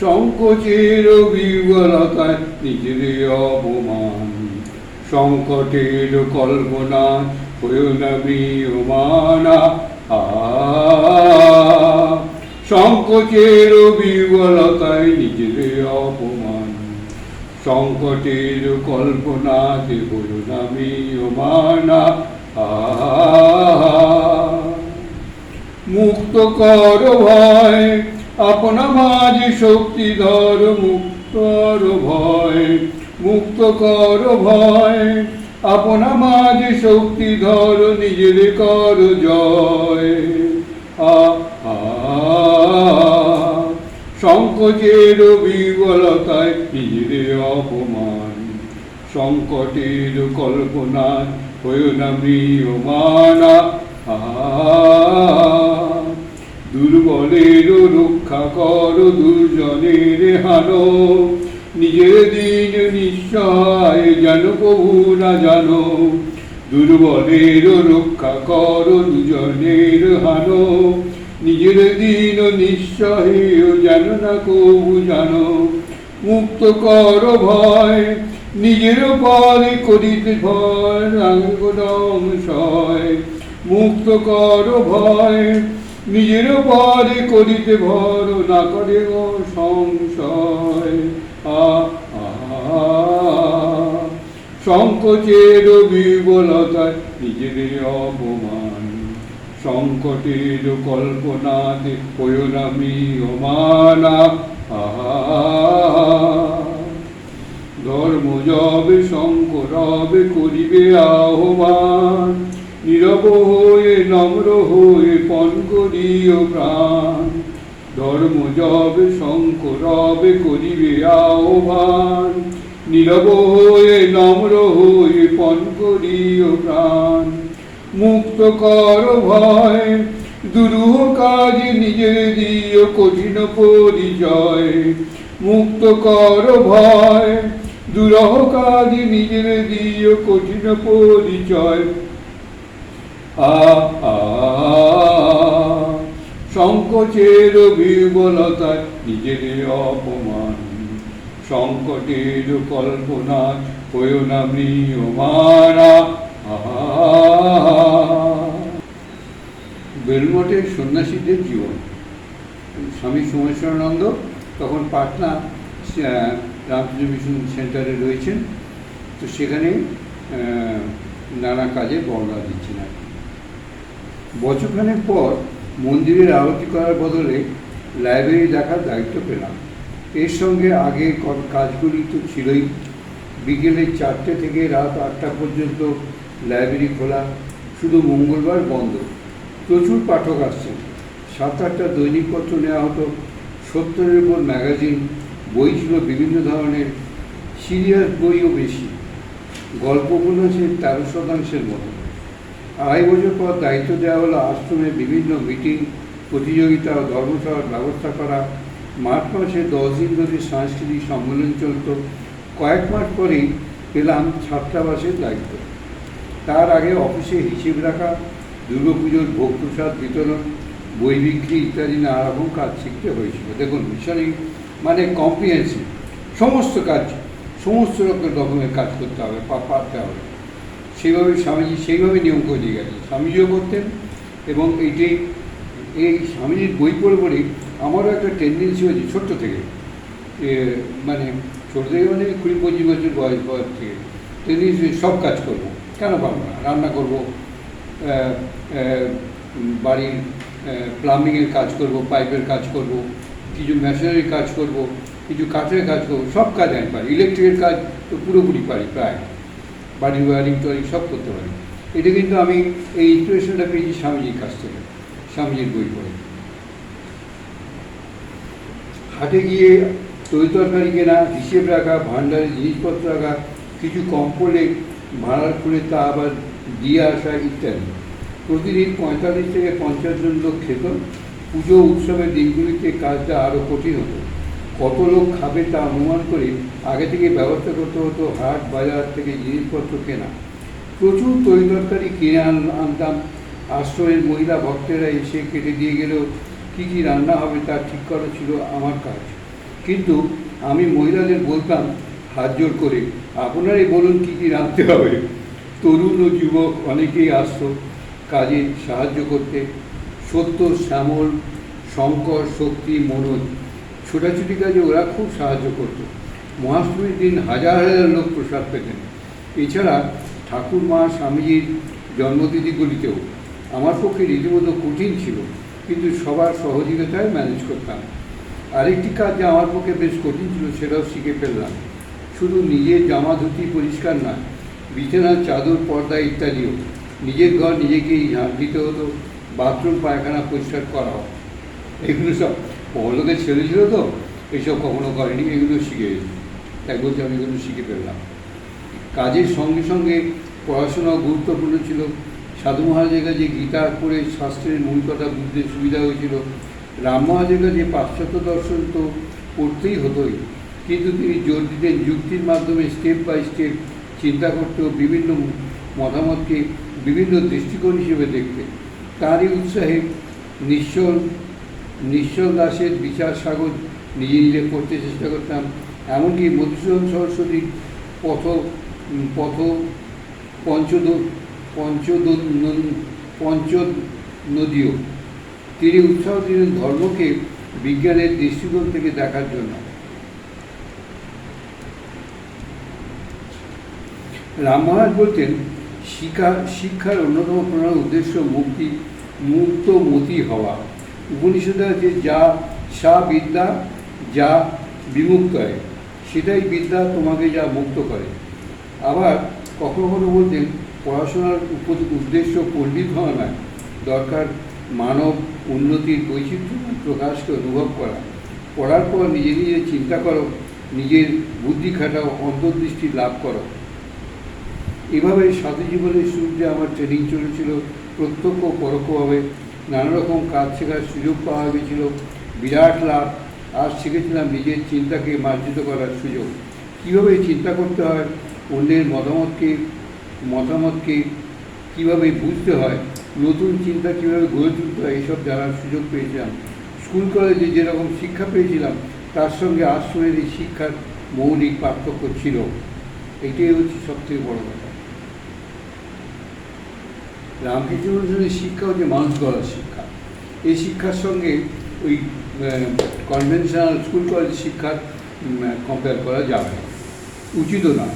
সংকোচের বিবলতায় নিজের অপমান। সংকটের কল্পনা হয়েও সংকোচের বিবলতায় নিজের অপমান। সংকটের কল্পনাতে হয়েও না বিয়মানা আ মুক্ত কর ভয় আপনা শক্তি শক্তিধর মুক্ত ভয়, মুক্ত কর ভয়। আপনা মাঝে শক্তিধর নিজের কর জয়। আ আ সংকোচের বিবলতায় নিজের অপমান। সংকটের কল্পনা হয়ে না মৃয়মানা দুর্বলের রক্ষা কর দুর্জনের হানো নিজের দিন নিশ্চয় যেন প্রভু না জানো দুর্বলের রক্ষা কর দুজনের হানো নিজের দিন নিশ্চয় যেন না কবু জানো মুক্ত কর ভয়, নিজের পরে করিতে ভয় রাঙ্গদম সয় মুক্ত কর ভয় নিজের পরে করিতে ভর না করে ও সংশয়। সংকোচের বিবলতায় নিজের অপমান। সংকটের কল্পনাতে পয়নামি অমানা। ধর্ম যবে শঙ্করবে করিবে আহ্বান। নীরব হয়ে নম্র হয়ে পণ করিও প্রাণ। ধর্ম যবে শঙ্করবে করিবে আহ্বান। নীরব হয়ে নম্র হয়ে পণ করিও প্রাণ। মুক্ত কর ভয়, দুরূহ কাজ নিজের দিও কঠিন পরিচয়। মুক্ত কর ভয়, দুরহ কাজ নিজের দিও কঠিন পরিচয়। সংকোচের বিবলতায় নিজের অপমান। সংকটের কল্পনা হয়েও না মৃয়মানা বেলমঠের সন্ন্যাসীদের জীবন। স্বামী সোমেশ্বরানন্দ তখন পাটনা রামকৃষ্ণ মিশন সেন্টারে রয়েছেন। তো সেখানে নানা কাজে বর্ণনা দিচ্ছেন আর। বছরখানেক পর মন্দিরের আরতি করার বদলে লাইব্রেরি দেখার দায়িত্ব পেলাম। এর সঙ্গে আগে কাজগুলি তো ছিলই। বিকেলে চারটে থেকে রাত আটটা পর্যন্ত লাইব্রেরি খোলা, শুধু মঙ্গলবার বন্ধ। প্রচুর পাঠক আসছেন সাত আটটা দৈনিকপত্র নেওয়া হতো, সত্তরের উপর ম্যাগাজিন, বই ছিল বিভিন্ন ধরনের, সিরিয়াস বইও বেশি। গল্প উপন্যাসের তেরো শতাংশের মতো। আড়াই বছর পর দায়িত্ব দেওয়া হলো আশ্রমে বিভিন্ন মিটিং প্রতিযোগিতা ও ধর্মসভার ব্যবস্থা করা। মার্চ মাসে দশ দিন ধরে সাংস্কৃতিক সম্মেলন চলত। কয়েক মাস পরেই পেলাম ছাত্রাবাসের দায়িত্ব। তার আগে অফিসে হিসেব রাখা, দুর্গাপুজোর ভোগ প্রসাদ বিতরণ, বই বিক্রি ইত্যাদি নানা রকম কাজ শিখতে হয়েছিল। দেখুন, মিশনে মানে কম্প্রিহেন্সিভ সমস্ত কাজ, সমস্ত রকম রকমের কাজ করতে হবে পারতে হবে সেইভাবে স্বামীজি সেইভাবে নিয়ম করে গেছে স্বামীজিও করতেন এবং এইটি এই স্বামীজির বই পড়ে পড়ে আমারও একটা টেন্ডেন্সি হয়েছে ছোট্ট থেকে। মানে ছোট থেকে মানে কুড়ি পঁচিশ বছর বয়স বয়স থেকে। টেন্ডেন্সি সব কাজ করব। কেন পারব না? রান্না করব বাড়ির প্লাম্বিংয়ের কাজ করব, পাইপের কাজ করব, কিছু মেশিনারির কাজ করব, কিছু কাঠের কাজ করব, সব কাজ আমি পারি। ইলেকট্রিকের কাজ তো পুরোপুরি পারি, প্রায়। বাড়ির ওয়ারিং টোয়ারিং সব করতে পারি। এটা কিন্তু আমি এই ইন্সপিরেশনটা পেয়েছি স্বামীজির কাছ থেকে, স্বামীজির বই পড়ে। হাটে গিয়ে তরি তরকারি কেনা, হিসেব রাখা ভাণ্ডারে জিনিসপত্র রাখা, কিছু কম পড়লে ভাড়ার করে তা আবার দিয়ে আসা ইত্যাদি। প্রতিদিন পঁয়তাল্লিশ থেকে পঞ্চাশ জন লোক খেত। পুজো, উৎসবের দিনগুলিতে কাজটা আরও কঠিন হতো। কত লোক খাবে তা অনুমান করে আগে থেকে ব্যবস্থা করতে হতো, হাট বাজার থেকে জিনিসপত্র কেনা। প্রচুর তরি তরকারি কিনে আনতাম। আশ্রয়ের মহিলা ভক্তেরা এসে কেটে দিয়ে গেলেও কী কী রান্না হবে তা ঠিক করা ছিল আমার কাজ। কিন্তু আমি মহিলাদের বলতাম, হাত জোর করে, আপনারাই বলুন কী কী রাঁধতে হবে। তরুণ ও যুবক অনেকেই আসতো কাজে সাহায্য করতে। সত্য, শ্যামল, শঙ্কর, শক্তি, মনোজ ছোটাছুটি কাজে ওরা খুব সাহায্য করতো। মহাষ্টমীর দিন হাজার হাজার লোক প্রসাদ পেতেন। এছাড়া ঠাকুর মা, স্বামীজির জন্মতিথিগুলিতেও আমার পক্ষে রীতিমতো কঠিন ছিল, কিন্তু সবার সহযোগিতায় ম্যানেজ করতাম। আরেকটি কাজ যা আমার পক্ষে বেশ কঠিন ছিল, সেটাও শিখে ফেললাম। শুধু নিজের জামা ধুতি পরিষ্কার নয়, বিছানার চাদর, পর্দা ইত্যাদিও। নিজের ঘর নিজেকেই ঝাঁট দিতে হতো, বাথরুম, পায়খানা পরিষ্কার করা এগুলো সব বড়লোকের ছেলে ছিল তো এইসব কখনো করেনি, এগুলো শিখে এক বলতে আমি এগুলো শিখে ফেললাম। কাজের সঙ্গে সঙ্গে পড়াশোনাও গুরুত্বপূর্ণ ছিল। সাধু মহারাজের কাছে গীতা পড়ে শাস্ত্রের মূল কথা বুঝতে সুবিধা হয়েছিল। রাম মহারাজের কাছে পাশ্চাত্য দর্শন তো পড়তেই হতোই। কিন্তু তিনি জোর দিতেন যুক্তির মাধ্যমে স্টেপ বাই স্টেপ চিন্তা করতে ও বিভিন্ন মতামতকে বিভিন্ন দৃষ্টিকোণ হিসেবে দেখতে। তারই উৎসাহে নিশ্চল নিশ্চল দাসের বিচার সাগর নিজে নিজে করতে চেষ্টা করতাম, এমনকি মধুসূদন সরস্বতীর পথ পথ, পঞ্চদ পঞ্চদ পঞ্চ নদীও। তিনি উৎসাহ দিলেন ধর্মকে বিজ্ঞানের দৃষ্টিকোণ থেকে দেখার জন্য। রাম মহারাজ বলতেন শিক্ষা শিক্ষার অন্যতম প্রধান উদ্দেশ্য মুক্তি, মুক্ত মতি হওয়া। উপনিষদে আছে, যা সা বিদ্যা, যা বিমুক্ত হয় সেটাই বিদ্যা তোমাকে যা মুক্ত করে। আবার কখনো কখনো বলতেন পড়াশোনার উদ্দেশ্য পণ্ডিত হওয়া নয়। দরকার মানব উন্নতির বৈচিত্র্য প্রকাশকে অনুভব করা। পড়ার পর নিজে নিজে চিন্তা করো, নিজের বুদ্ধি খাটাও, অন্তর্দৃষ্টি লাভ করো। এভাবে সাথী জীবনের শুরুতে আমার ট্রেনিং চলেছিল, প্রত্যক্ষ পরোক্ষভাবে নানা রকম কাজ শেখার সুযোগ পাওয়া গেছিল বিরাট লাভ। আর শিখেছিলাম নিজের চিন্তাকে মার্জিত করার সুযোগ। কীভাবে চিন্তা করতে হয়? অন্যের মতামতকে মতামতকে কীভাবে বুঝতে হয়? নতুন চিন্তা কীভাবে গড়ে তুলতে হয়? এইসব জানার সুযোগ পেয়েছিলাম। স্কুল কলেজে যেরকম শিক্ষা পেয়েছিলাম, তার সঙ্গে আশ্রমের এই শিক্ষার মৌলিক পার্থক্য ছিল। এটাই হচ্ছে সবথেকে বড় কথা। রামকৃষ্ণ মিশনের শিক্ষা হচ্ছে মানুষ গড়ার শিক্ষা এই শিক্ষার সঙ্গে ওই কনভেনশনাল স্কুল কলেজ শিক্ষার কম্পেয়ার করা যাবে। উচিতও না